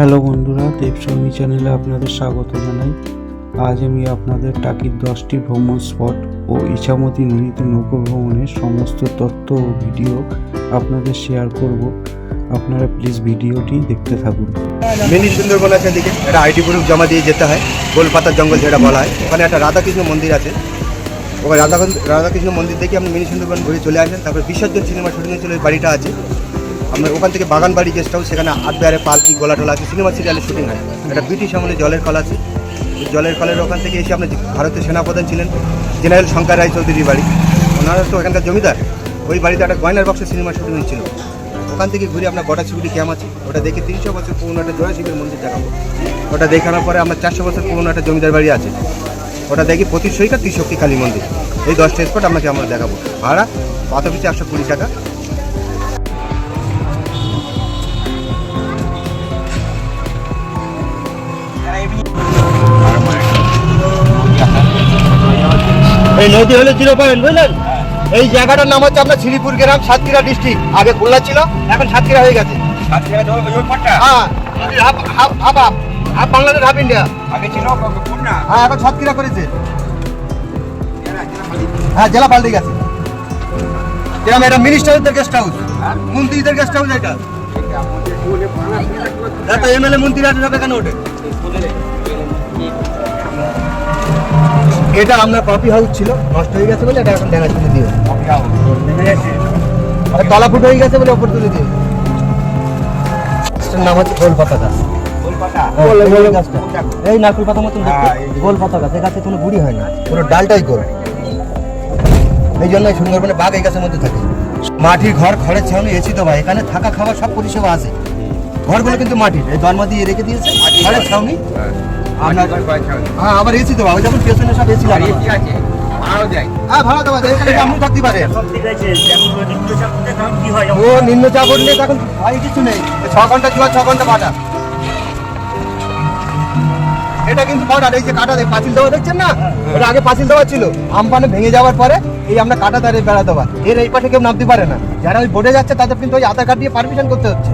Hello বন্ধুরা দেবস্বামী চ্যানেলে আপনাদের স্বাগত জানাই। আজ আমি আপনাদের টাকির দশটি ভ্রমণ স্পট ও ইছামতি নদীতে নৌকো ভ্রমণের সমস্ত তথ্য ও ভিডিও আপনাদের শেয়ার করব। আপনারা প্লিজ ভিডিওটি দেখতে থাকুন। মিনি সুন্দরবন আছে এদিকে, একটা আইডি প্রুফ জমা দিয়ে যেতে হয়, গোলপাতার জঙ্গল যেটা বলা হয়। ওখানে একটা রাধাকৃষ্ণ মন্দির আছে। ওখানে রাধা রাধাকৃষ্ণ মন্দির দেখে আপনি মিনি সুন্দরবন ঘুরে চলে আসেন তারপরে বিসর্জন সিনেমা শুটিংয়ে চলে বাড়িটা আছে। আপনার ওখান থেকে বাগান বাড়ি গেস্ট হাউস সেখানে আটবারে পালকি গোলা টোলা আছে, সিনেমা সিরিয়ালের শুটিং হয়। একটা ব্রিটিশ আমলে জলের কল আছে। জলের কলের ওখান থেকে এসে আপনার ভারতের সেনাপ্রধান ছিলেন, জেনারেল শঙ্কর রায় চৌধুরীর বাড়ি। ওনারা তো ওখানকার জমিদার। ওই বাড়িতে একটা গয়নার বক্সের সিনেমা শুটিং হয়েছিল। ওখান থেকে ঘুরে আমরা গটা শিবিরি ক্যাম্প আছে। ওটা দেখে তিনশো বছর পুরোনো একটা জোড়া শিবের মন্দির দেখাবো। ওটা দেখানোর পরে আমরা চারশো বছর পুরনো একটা জমিদার বাড়ি আছে। ওটা দেখি প্রতি ত্রিশক্তি কালী মন্দির। এই দশটা স্পট আপনাকে আমরা দেখাবো। ভাড়া কত পিছু একশো কুড়ি টাকা। নদী হলো জিরো পয়েন্ট বুঝলেন? এই জায়গাটার নাম হচ্ছে আপনার শ্রীপুর গ্রাম সাতক্ষীরা ডিস্ট্রিক্ট আগে খুলনা ছিল এখন সাতক্ষীরা হয়ে গেছে। হ্যাঁ half half half half half Bangladesh half India হ্যাঁ এখন সাতক্ষীরা করেছে। হ্যাঁ জেলা পাল্টে গেছে। যেরকম এটা মিনিস্টারদের গেস্ট হাউস মন্ত্রীদের গেস্ট হাউস এটা। এত এমএলএ মন্ত্রী আছে সব এখানে ওঠে। এটা আমরা কফি হাউস ছিল নষ্ট হয়ে গেছে বলে এটা এখন দেখা তুলে দিও আর তলা ফুট হয়ে গেছে বলে ওপর তুলে দিও নাম হচ্ছে গোল পাতা গাছ। গোল এই নারকেল পাতা মতন গোল পাতা গাছ এই গাছে কোনো গুড়ি হয় না। পুরো ডালটাই গোল। এই জন্য সুন্দরবনে বাঘ এই গাছের মধ্যে থাকে। মাটির ঘর খড়ের ছাউনি এসি তো ভাই এখানে থাকা খাওয়া সব পরিষেবা আছে। ঘরগুলো কিন্তু মাটির। এই দরমা দিয়ে রেখে দিয়েছে। খড়ের ছাউনি। আপনার হ্যাঁ আবার এসি তো ভাই যখন পেছনে সব এসি লাগানো হ্যাঁ ভাড়া দেওয়া যায় এখানে আপনি থাকতে পারে। ও নিম্ন উঠলে তখন ভাই কিছু নেই। ছ ঘণ্টা জোয়ার ছ ঘণ্টা বাটা। এটা কিন্তু পাউডার এই যে কাটা পাঁচিল দেওয়া দেখছেন না? ওটা আগে পাঁচিল দেওয়া ছিল। আমপানে ভেঙে যাওয়ার পরে এই আমরা কাটা তারে বেড়া দেওয়া। এর এই পাশে কেউ নামতে পারে না। যারা ওই বোর্ডে যাচ্ছে তাদের কিন্তু ওই আধার কার্ড দিয়ে পারমিশন করতে হচ্ছে।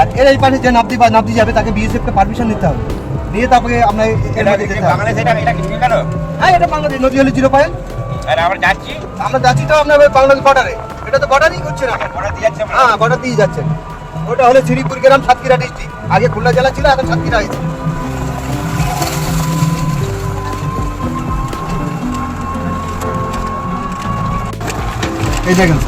আর এর এই পাশে যে নামতে নামতে যাবে তাকে বিএসএফ কে পারমিশন নিতে হবে। নিয়ে তারপরে আমরা হ্যাঁ এটা বাংলাদেশ নদী হলে জিরো পয়েন্ট আমরা যাচ্ছি। তো আপনার বাংলাদেশ বর্ডারে এটা তো বর্ডারই করছে না। হ্যাঁ বর্ডার দিয়ে যাচ্ছেন ওটা হলো শ্রীপুর গ্রাম সাতক্ষীরা ডিস্ট্রিক্ট আগে খুলনা জেলা ছিল এখন সাতক্ষীরা হয়েছে। এই দেখেন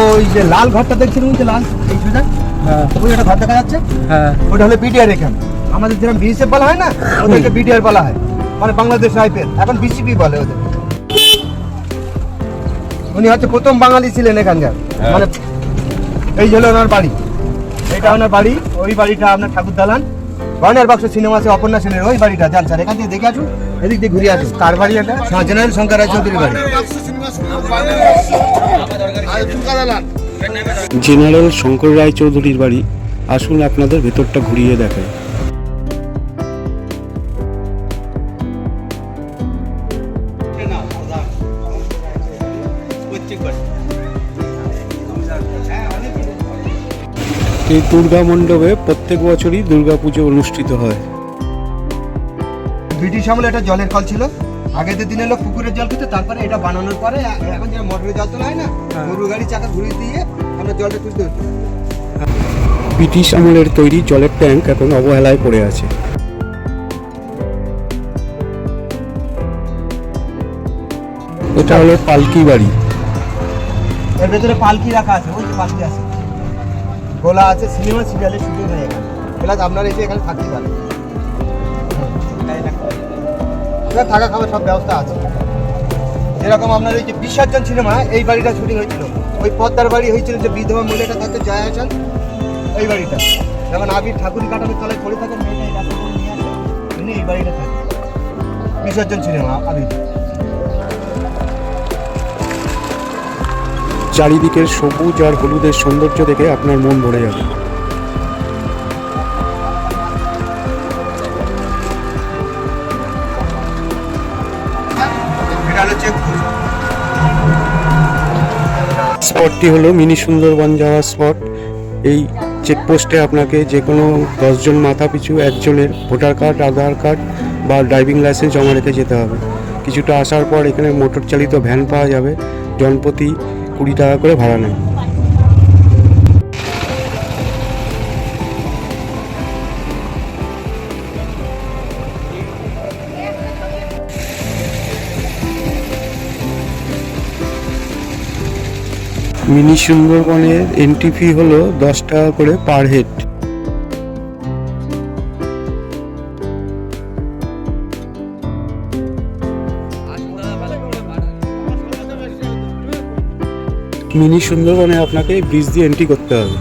ওই যে লাল ঘরটা দেখছেন ওই যে লাল এই সুবিধা? হ্যাঁ ওই একটা ঘর দেখা যাচ্ছে? হ্যাঁ। ওটা হলো বিডিআর এখানে। আমাদের যেরকম বিএসএফ বলা হয় না ওদেরকে বিডিআর বলা হয়। মানে বাংলাদেশ রাইফেল এখন বিসিপি বলে ওদের। উনি হচ্ছে প্রথম বাঙালি ছিলেন এখানকার। মানে এই হলো ওনার বাড়ি। এটা ওনার বাড়ি ওই বাড়িটা আপনার ঠাকুর দালান। গয়নার বাক্স সিনেমা আছে অপর্ণা সেনের ওই বাড়িটা। যান স্যার এখান থেকে দেখে আসুন এদিক দিয়ে ঘুরে আসুন। কার বাড়ি এটা? জেনারেল শঙ্কর রায় চৌধুরীর বাড়ি। জেনারেল শঙ্কর রায় চৌধুরীর বাড়ি। আসুন আপনাদের ভেতরটা ঘুরিয়ে দেখায় এই দুর্গা মণ্ডপে প্রত্যেক বছরই দুর্গাপুজো অনুষ্ঠিত হয়। ব্রিটিশ আমলে এটা জলের কল ছিল। আগের দিনে লোক পুকুরের জল খেতে তারপরে এটা বানানোর পরে এখন যে মোটরের জল তোলা হয় না গরু গাড়ি চাকা ঘুরিয়ে দিয়ে আমরা জলটা তুলতে হতো। ব্রিটিশ আমলের তৈরি জলের ট্যাঙ্ক এখন অবহেলায় পড়ে আছে। এটা হলো পালকি বাড়ি। এর ভেতরে পালকি রাখা আছে, ওই যে পালকি আছে। গোলা আছে, সিনেমা সিরিয়ালে শুটিং হয়ে এখানে প্লাস আপনারা এসে এখানে থাকতে পারেন থাকা খাওয়ার সব ব্যবস্থা আছে। যেরকম আপনার এই যে বিসর্জন সিনেমা, এই বাড়িটা শুটিং হয়েছিল। ওই পদ্মার বাড়ি হয়েছিল যে বিধবা মহিলাটা থাকতে জয়া হাসান এই বাড়িটা। যেমন আবির ঠাকুর কাটানোর তলায় পড়ে থাকেন, মেয়েটা এই রাস্তা নিয়ে আসে এই বাড়িটা থাকে বিসর্জন সিনেমা, আবির। চারিদিকের সবুজ আর হলুদের সৌন্দর্য দেখে আপনার মন ভরে যাবে। স্পটটি হলো মিনি সুন্দরবন যাওয়ার স্পট এই চেকপোস্টে আপনাকে যে কোনো দশজন মাথা পিছু একজনের ভোটার কার্ড আধার কার্ড বা ড্রাইভিং লাইসেন্স জমা রেখে যেতে হবে। কিছুটা আসার পর এখানে মোটর চালিত ভ্যান পাওয়া যাবে। জনপ্রতি কুড়ি টাকা করে ভাড়া নেয়। মিনি সুন্দরবনের এন্ট্রি ফি হলো দশ টাকা করে পার হেড মিনি সুন্দরবনে আপনাকে ব্রিজ দিয়ে এন্ট্রি করতে হবে।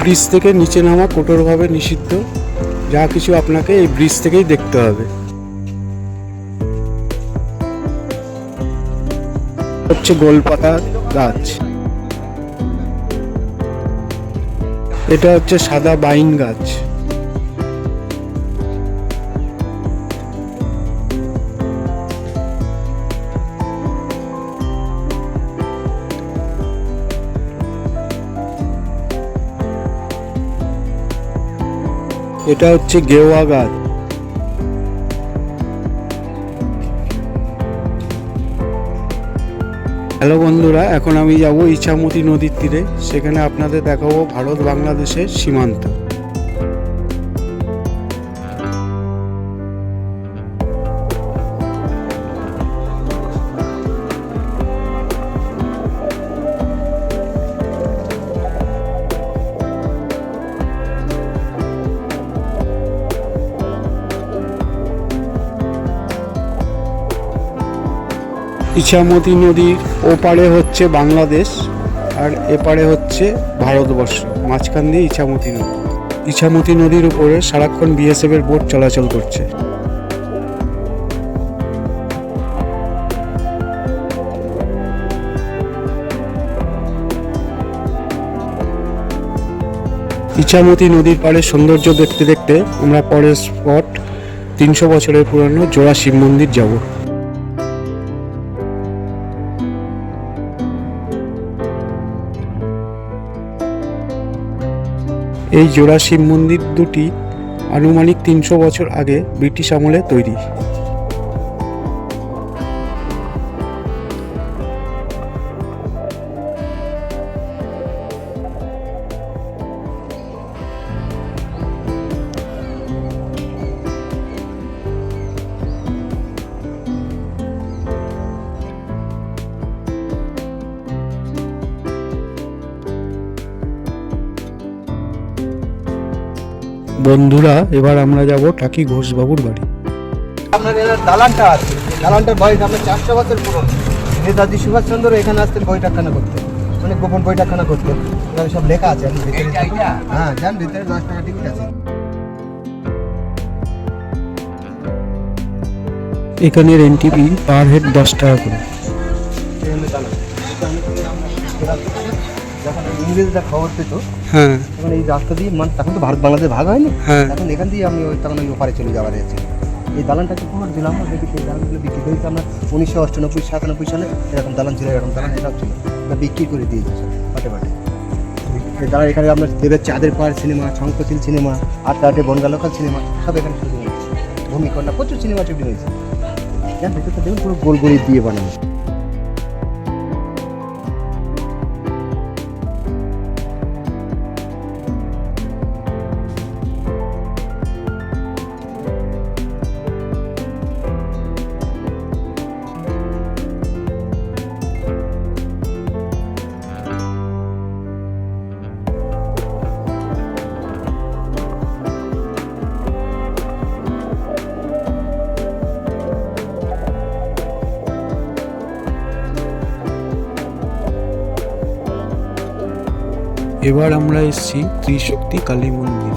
ব্রিজ থেকে নিচে নামা কঠোরভাবে নিষিদ্ধ। যা কিছু আপনাকে এই ব্রিজ থেকেই দেখতে হবে। হচ্ছে গোলপাতা গাছ। এটা হচ্ছে সাদা বাইন গাছ। এটা হচ্ছে গেওয়া গাছ। হ্যালো বন্ধুরা এখন আমি যাব ইছামতি নদীর তীরে। সেখানে আপনাদের দেখাবো ভারত বাংলাদেশের সীমান্ত। ইছামতি নদীর ওপারে হচ্ছে বাংলাদেশ আর এপারে হচ্ছে ভারতবর্ষ, মাঝখান দিয়ে ইছামতি নদী। ইছামতি নদীর উপরে সারাক্ষণ বিএসএফ এর বোট চলাচল করছে। ইছামতি নদীর পাড়ে সৌন্দর্য দেখতে দেখতে আমরা পরের স্পট তিনশো বছরের পুরনো জোড়া শিব মন্দির যাব। এই জোড়া শিব মন্দির দুটি আনুমানিক তিনশো বছর আগে ব্রিটিশ আমলে তৈরি। বন্ধুরা এবার আমরা যাব টাকি ঘোষবাবুর বাড়ি। এখানে দালানটা আছে দালানটার বয়স আপনার চারশো বছর পুরনো। নেতাজি সুভাষচন্দ্র এখানে আসতেন বইটাখানা করতে। মানে গোপন বইটাখানা করতে। এখানে সব লেখা আছে আপনি ভিতরে হ্যাঁ যান ভিতরে দশ টাকা টিকিট আছে। এখানের এনটিপি পার হেড দশ টাকা করে। যখন ইংরেজরা খবর পেত হ্যাঁ। তখন এই রাস্তা দিয়ে মানে তখন তো ভারত বাংলাদেশ ভাগ হয়নি। হ্যাঁ। এখন এখান দিয়ে আমি ওই তখন ওই ওপারে চলে যাওয়ার আছে এই দালানটাকে খবর দিলাম দেখি এই দালানগুলো বিক্রি করেছি আমরা উনিশশো অষ্টানব্বই সাতানব্বই সালে এরকম দালান ছিল এরকম দালান এটাও ছিল বিক্রি করে দিয়েছি পাটে পাটে এই দালান এখানে আপনার দেবের চাঁদের পাহাড় সিনেমা শঙ্কচিল সিনেমা আটটা আটে বনগা লোকাল সিনেমা সব এখানে শুটিং হয়েছে। ভূমিকন্যা প্রচুর সিনেমা শুটিং হয়েছে দেখুন পুরো গোল গলি দিয়ে বানানো। এবার আমরা এসেছি ত্রিশক্তি কালী মন্দির।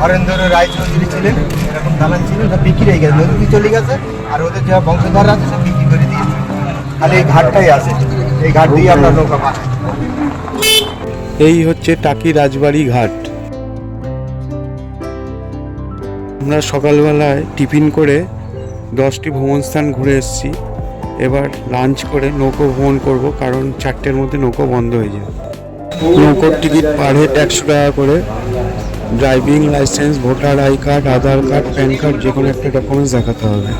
হরেন্দ্র রায় চৌধুরী ছিলেন, এরকম দালান ছিলেন বিক্রি হয়ে গেছে নদী চলে গেছে। আর ওদের যা বংশধর আছে সব বিক্রি করে দিয়েছে। খালি এই ঘাটটাই আছে। এই ঘাট দিয়ে আমরা নৌকা পাই এই হচ্ছে টাকি রাজবাড়ি ঘাট। আমরা সকালবেলায় টিফিন করে দশটি ভ্রমণস্থান ঘুরে এসেছি। এবার লাঞ্চ করে নৌকো ভ্রমণ করব, কারণ চারটের মধ্যে নৌকো বন্ধ হয়ে যায় নৌকোর টিকিট পার হেড একশো টাকা করে। Driving licence, voter I card, Aadhaar card, PAN card যে কোনো একটা ডকুমেন্টস দেখাতে হবে।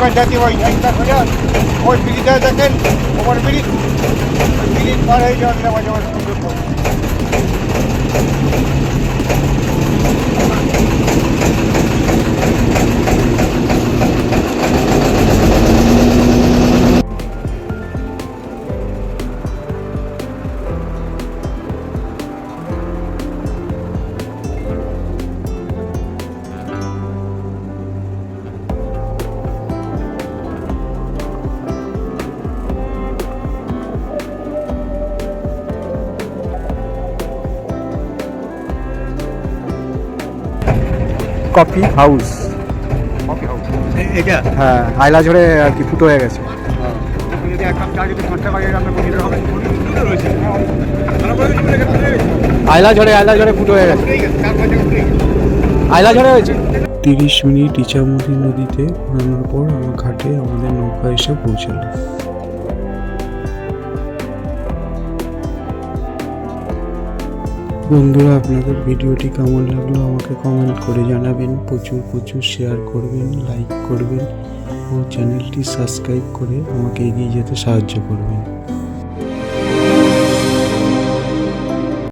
ওই হিঙ্গল জাতি ওই একটা খোঁজা ওই ব্রিজটা দেখেন ওপর ব্রিজ ওই ব্রিজ পার হয়ে কফি হাউস। এটা? হ্যাঁ আইলা ঝরে আর কি ফুটো হয়ে গেছে। আইলা ঝরে আইলা ঝরে ফুটো হয়ে গেছে। আইলা ঝরে হয়েছে। তিরিশ মিনিট ইচামতি নদীতে ঘোরানোর পর আমার ঘাটে আমাদের নৌকা এসে পৌঁছালো। বন্ধুরা, আপনাদের ভিডিওটি কেমন লাগল আমাকে কমেন্ট করে জানাবেন। প্রচুর প্রচুর শেয়ার করবেন লাইক করবেন ও চ্যানেলটি সাবস্ক্রাইব করে আমাকে এগিয়ে যেতে সাহায্য করবেন।